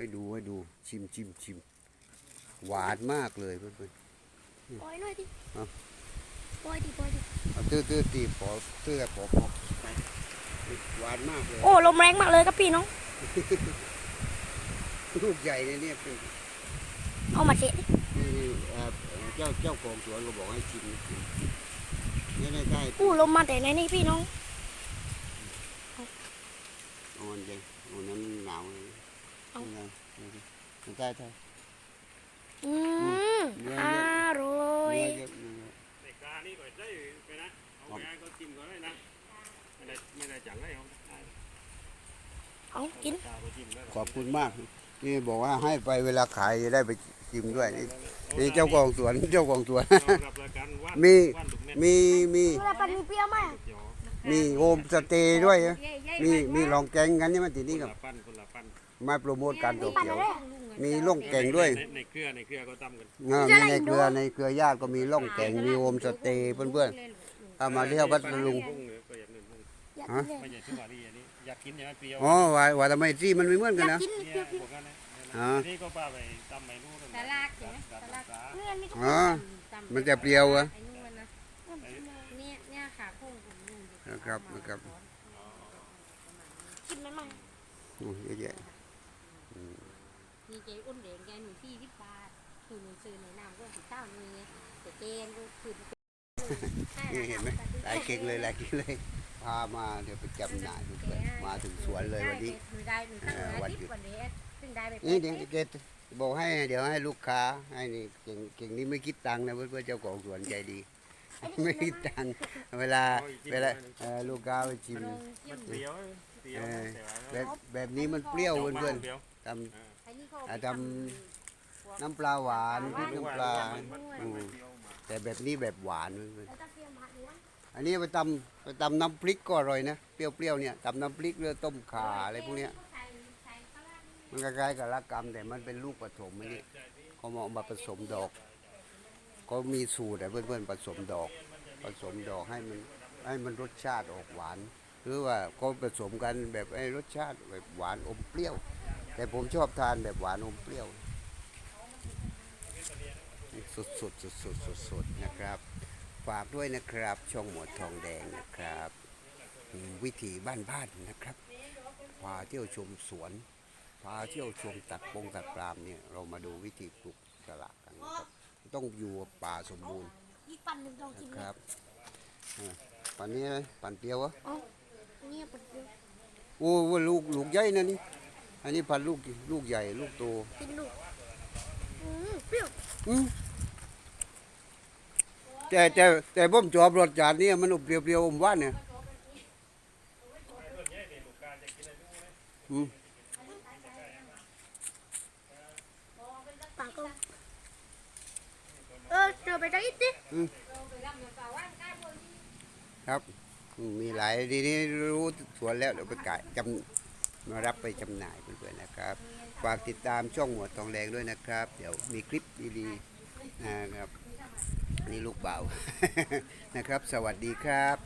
ให้ดูให้ดูชิมชิมชิมหวานมากเลยเพื่อนปล่อยหน่อยดิเอาปล่อยดิปล่อยดิๆเอาตื้อตื้อตีปอตื้อปอปอหวานมากเลย โอ้ลมแรงมากเลยครับพี่น้องลูกใหญ่เลยเนี่ยเป็นเอามาเทะดินี่เอ่อเจ้าเจ้าของสวนก็บอกให้ชิมชิมนี่ได้ได้อู้ลมมาแต่ไหนนี่พี่น้องอ่อนจังอ่อนนั้นหนาวเลย เอาไงดูดิได้ได้อืมเนื้ออร่อเนื้อเยอะเนื้อเยอะในกานี่ก็ได้ไปนะเอาไปให้เขาจิ้มก็ได้นะไม่ได้ไม่ได้จังให้เขาได้เอากินกาก็จิ้มได้ขอบคุณมาก นี่บอกว่าให้ไปเวลาขายจะได้ไปชิมด้วยนี่นี่เจ้าของสวนเจ้าของสวนรับรายการว่ามี ว่าลูกเม็ดมีมีเวลาปันมีเปรี้ยวไหม เดี๋ยวมีโฮมสเตย์ด้วยนะมีมีลองแกงกันนี่มันติดนี่คกับ ละปั้นคนละ มาโปรโมทการท่องปันเที่ยวอะไรมีล่องแกงด้วยในในเครือในเครือเขาทำกันอ่ามีในเครือในเครือญาติก็มีล่องแกงมีโฮมสเตย์เพื่อนๆถ้ามาเที่ยวพัทลุงพุ่งเนี่ยก็อย่างนั้นพุ่งอยากฮะกินเลยไม่ใช่ที่ว่าดีอันนี้อยากกินอย่างนั้นเปรี้ยวอ๋อว่าว่าทำไมที่มันไม่เหมือนอกันยากนะกินเนี่เปรี้ยยวพวกนั้นนะอ๋อ นี่ก็ป้าไปตำไม่รู้นะตลาดเห็นไหมตลาดๆเนี่ยนี่ก็อ๋อตำมันจะเปรี้ยวเหรอ ไอ้นู่นนะเนี่ยเนี่ยขาโค้งผมนู่นนะครับนะครับ กินไหมมั้งโอ้เยอะแยะ มีเจอ้นเด่งแกหนึ่งที่ที่บาทคือหนึ่งซื้อในน้ำก็สิบเก้านี่แต่เจนก็คือนี่เห็นไหมหลายเก่งเลยหลายเก่งเลย พามาเดี๋ยวไปจำหน่ายเพื่อนๆมาถึงสวนเลยวันนี้ได้หนึ่งตั้งอาทิตย์วันนี้ซึ่งได้ไปนี่เดี๋ยวเกดบอกให้เดี๋ยวให้ลูกค้าให้นี่เก่งเก่งนี่ไม่คิดตังค์นะเพื่อนๆเจ้าของสวนใจดี ไม่คิดตังค์เวลาเวลาเอ่อลูกค้าไปชิมมันเปรี้ยวเปรี้ยวแต่ว่าแบบแบบนี้มันเปรี้ยวเพื่อนเปรี้ยวๆทไอ้นี่เขาำ อ่าทำน้ำปลาหวานพริกน้ำปลาอืมแต่แบบนี้แบบหวานเพื่อนแล้วถ้าเปรี้ยวมาดีวะๆอันนี้ไปตำไปตำน้ำพริกก็อร่อยนะ เปรี้ยวๆเนี่ยตำน้ำพริกหรือต้มข่าอะไรพวกเนี้ย มันคล้ายๆกับรักกรรมแต่มันเป็นลูกผสมอันนี้เขามาเอามาผสมดอกเขามีสูตรแต่เพื่อนๆผสมดอก ผสมดอกให้มันให้มันรสชาติออกหวาน หรือว่าเขาผสมกันแบบให้รสชาติแบบหวานอมเปรี้ยว แต่ผมชอบทานแบบหวานอมเปรี้ยว สุดๆสุดๆสุดๆนะครับ ฝากด้วยนะครับ ช่องหมวดทองแดงนะครับอืมวิถีบ้านๆนะครับ พาเที่ยวชมสวน พาเที่ยวชมตัดปงตัดปลามเนี่ยเรามาดูวิธีปลูกสละกันนะครับต้องอยู่กับป่าสมบูรณ์อีกปันหนึ่งต้องกินนะเลคยรับอ่าปันนี้นะปันเปรี้ยวเหรอะเอาเนี่ยปันเปรี้ยวโอ้ว่าลูกลูกใหญ่นะนี่ อันนี้พันลูกลูกใหญ่ลูกโตกินลูกอืมเปรี้ยวอืมแต่แต่แต่ผมชอบรสชาตินี่มันอมเปรี้ยวๆอมหวานเนี่ยอืมปากก็เออเจอไปได้อีกดิครับอืมมีหลายทีนี้รู้สวนแล้วเดี๋ยวไปขายจำ มารับไปจำหน่ายเพื่อนๆนะครับ ฝากติดตามช่องหมวดทองแดงด้วยนะครับ เดี๋ยวมีคลิปดีๆนะครับนี่ลูกเบา นะครับ สวัสดีครับ